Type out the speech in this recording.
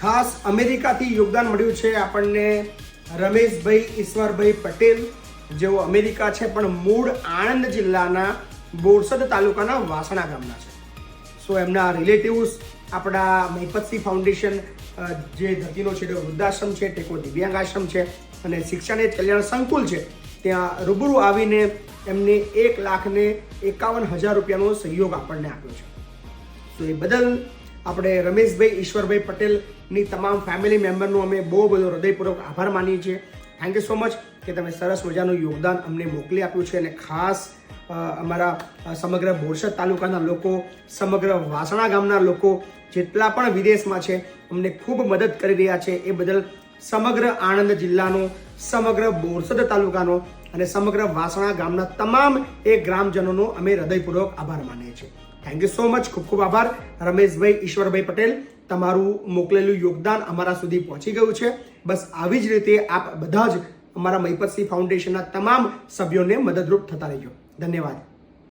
ખાસ અમેરિકાથી યોગદાન મળ્યું છે આપણને રમેશભાઈ ઈશ્વરભાઈ પટેલ, જેઓ અમેરિકા છે, પણ મૂળ આણંદ જિલ્લાના બોરસદ તાલુકાના વાસણા ગામના છે. સો એમના રિલેટિવ્સ આપણા મહિપતસિંહ ફાઉન્ડેશન જે ધરતીનો છેડો વૃદ્ધાશ્રમ છે, ટેકો દિવ્યાંગ આશ્રમ છે, અને શિક્ષણ એ કલ્યાણ સંકુલ છે, ત્યાં રૂબરૂ આવીને એમને એક લાખને એકાવન હજાર રૂપિયાનો સહયોગ આપણને આપ્યો છે. તો એ બદલ આપણે રમેશભાઈ, ઈશ્વરભાઈ પટેલની તમામ ફેમિલી મેમ્બરનો અમે બહુ બધો હૃદયપૂર્વક આભાર માનીએ છીએ. થેન્ક યુ સો મચ કે તમે સરસ મજાનું યોગદાન અમને મોકલી આપ્યું છે અને ખાસ અમારા સમગ્ર બોરસદ તાલુકાના લોકો, સમગ્ર વાસણા ગામના લોકો જેટલા પણ વિદેશમાં છે, અમને ખૂબ મદદ કરી રહ્યા છે એ બદલ સમગ્ર આણંદ જિલ્લાનો, સમગ્ર બોરસદ તાલુકાનો અને સમગ્ર વાસણા ગામના તમામ એ ગ્રામજનોનો અમે હૃદયપૂર્વક આભાર માનીએ છીએ. થેન્ક યુ સો મચ ખૂબ ખૂબ આભાર. રમેશભાઈ, ઈશ્વરભાઈ પટેલ, તમારું મોકલેલું યોગદાન અમારા સુધી પહોંચી ગયું છે. બસ આવી જ રીતે આપ બધા જ અમારા મહિપતસિંહ ફાઉન્ડેશનના તમામ સભ્યોને મદદરૂપ થતા રહેજો. ધન્યવાદ.